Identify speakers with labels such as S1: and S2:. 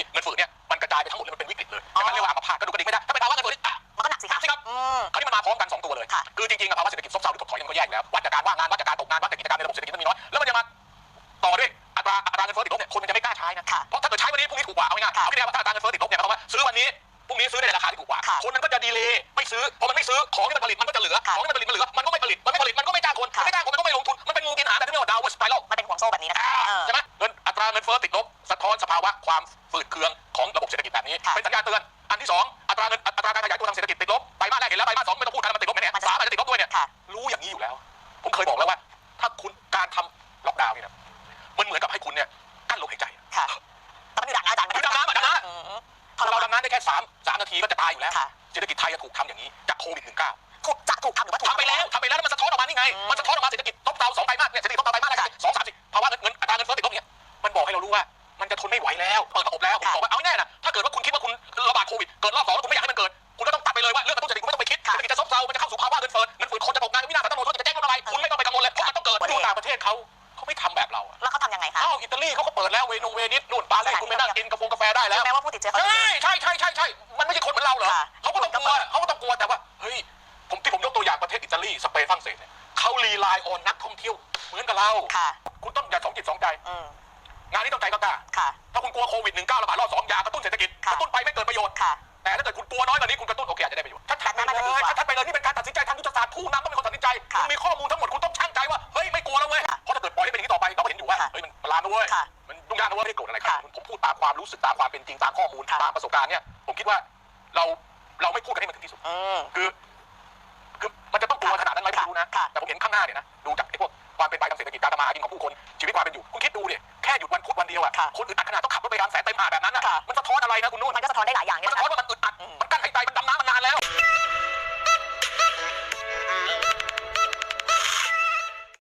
S1: ี่เงินฝืดเนี่ยมันกระจายไปทั้งหมดเลยมันเป็นวิกฤตเลยดังนั้นเรียกว่าอัมพาตก็ดูกระดิ่งไม่ได้ถ้าเป็นภาวะเงินฝืดอ่
S2: มันก็หนักสิครับใช่ครับ
S1: คราวนี้มันมาพร้อมกันสองตัวเลย คือจริงๆภาวะเศรษฐกิจซบเซาหรือถดถอยมันก็แย่อยู่แล้ววัดจากการว่างงานวัดจากการตกงานวัดจากกิจการในระบบเศรษฐกิจมันมีน้อยแล้วมันยังมาต่อด้วยอัตราอัตราเงินเฟ้อติดลบเนี่ยคนมันจะไม่กล้าใช้นะเพราะถ้าเกิดใช้วันนี้พรุ่งนี้ถูกกว่าเอาง่ายๆเอาคิดว่าถ้าอัตราเงินเฟ้อติดลบเนี่ยหมายความว่าซื้อวันนี้พรุ่งนี้ซื้อในราคาที่ถูกกว่า คนมันก็จะดีเลย์ไม่ซื้อพอมันไม่ซื้อของที่มันผลิตมันก็จะเหลือของที่มันผลิตมันเหลือมันก็ไม่ผลิตมันไม่ผลิตมันก็ไม่จ้างคนไม่จ้างคนมันก็ไม่ลงทุนมันเป็นงูกินหางแต่ที่ไม่หมดดาวสไปรัล
S2: มันเป็นห่วงโซ่แบบนี้นะใช่ไ
S1: หมเงินอัตราเงินเฟ้อติดลบ สะท้อนสภาวะความฝืดเคืองของระบบเศรษฐกิจแบบนี้ค่ะเป็นสัญญาณเตือน อันที่สองอัตราเงินอัตราการขยายตัวทางเศรษฐกิจติดลบไตรมาสแรกเห็นแล้วไตรมาสสองไม่ต้องพูดกันมันติดลบแน่มันๆจะสามอาจจะติดลบด้วยเนี่ย
S2: ค่ะ
S1: รู้อย่างนี้อยู่แล้ว ผมเคยบอกแล้วว่า ถ้าคุณการทำล็อกดาวน์เนี่ยนะมันเหมือนกับให้คุณเนี่ยกั้นลมหายใจ
S2: ค่ะแต่มันอยู่ดังนะอาจารย์มันคือดำน้ำอะดำน้ำอืมถ้าเราด
S1: ำน้ำได้แค่สามสามนาทีก็จะตายอยู่แล้ว
S2: ค่ะ
S1: เศรษฐกิจไทยจะถูกทำอย่างนี้จากโควิด -19
S2: ถูกจะถูกทำหรือว่าถูกทำไปแล้ว
S1: ทำไปแล้วแล้วมันสะท้อนออกมานี่ไงอืมมันสะท้อนออกมาเศรษฐกิจลบดาวน์สองไตรมาสเนี่ยเศรษฐกิจลบดาวน์ไตรมาสแรกสองสามสิบภาวะเงินเงินอัตราเงินเฟ้อติดลบเนี่ยมันบอกให้เรารู้ว่ามัน จะทนไม่ไหวแล้วเปิดระบบแล้วผมบอกว่าเอาง่ายๆนะถ้าเกิดว่าคุณคิดว่าคุณระบาดโควิดเกิดรอบสองแล้วคุณไม่อยากให้มันเกิด คุณก็ต้องตัดไปเลยว่าเรื่องกระตุ้นเศรษฐกิจคุณไม่ต้องไปคิดเศรษฐกิจจะซบเซามันจะเข้าสู่ภาวะเงินเฟ้อเงินฝืดคนจะตกงานวินาศสันตโลกจะแจ้งรถอะไรคุณไม่ต้องไปกังวลเลยเพราะมันต้องเกิดดูต่างประเทศเขาเขาไม่ทำแบบเราอะ
S2: แล้วเขาทำยังไงคะอ้
S1: าวอิตาลีเขาก็เปิดแล้วเวนูเวนิสนู่นปารีสคุณไปนั่งกินกาแฟกาแฟได้แล้วถึง
S2: แม้ว่าผู้ติดเชื้อเขาจะใช่
S1: ใช่ใช่ใช่ใช่มันไม่ใช่คนเหมือนเราเหรอค่ะเขาก็ต้องกลัวเขาก็ต้องกลัวแต่ว่าเฮ้ยผมที่ผมยกตัวอย่างประเทศอิตาลีสเปนฝรั่งเศสเนี่ยเขารีไลน์ออนนักท่องเที่ยวเหมือนกับเรา
S2: ค่ะ
S1: คุณต้องอย่าสองจิตสองใจ ก็กล้า
S2: ค่ะ
S1: ถ้าคุณกลัวโควิด -19 ระบาดรอบสองอยากระตุ้นเศรษฐกิจค่ะกระตุ้นไปไม่เกิดประโยชน์
S2: ค่ะ
S1: แต่ถ้าเกิดคุณกลัวน้อยกว่านี้คุณกระตุ้นโอเคอาจจะได้ประโยชน์ชัดๆไปแบบนั้นมันจะเลดียกว่าชัดๆไปเลยนี่เป็นการตัดสินใจทางยุทธศาสตร์ผู้นำต้องเป็นคนตัดสินใจค่ะคุณมีข้อมูลทั้งหมดคุณต้องชั่งใจว่าเฮ้ยไม่กลัวแล้วเว้ยค่ะเพราะถ้าเกิดปล่อยให้เป็นอย่างนี้ต่อไปเราก็เห็นอยู่ว่าค่ะเฮ้ยมันปลานะเว้ย
S2: ค่ะ
S1: มันยุ่งยากนะเว้ยไม่ได้โกรธอะไรครับค่ะผมพูดตามความรู้สึกตามความเป็นจริงตามข้อมูลค่ะตามประสบการณ์เนี่ยผมคิดว่าเราเราไม่พูดกันให้มันถึงที่สุด
S2: อืม
S1: คือคือมันจะต้องกลัวขนาดนั้นไหมไม่รู้นะค่ะแต่ผมเห็นข้างหน้าเนี่ยนะดูจากไอ้พวกความเป็นไปทางเศรษฐกิจการทำมาหากินของผู้คนชีวิตความเป็นอยู่คุณคิดดูดิแค่หยุ ดวันพุธวันเดียวอะค่ะคนอึดอัดขนาดต้องขับรถไปร้านแสนเต็มหาดแบบนั้นอะค่ะมันสะท้อนอะไรนะคุณนุ่นมัน
S2: ก็สะท้อนได้หลายอย่างมัเนี่นยสะท้อน
S1: ว่า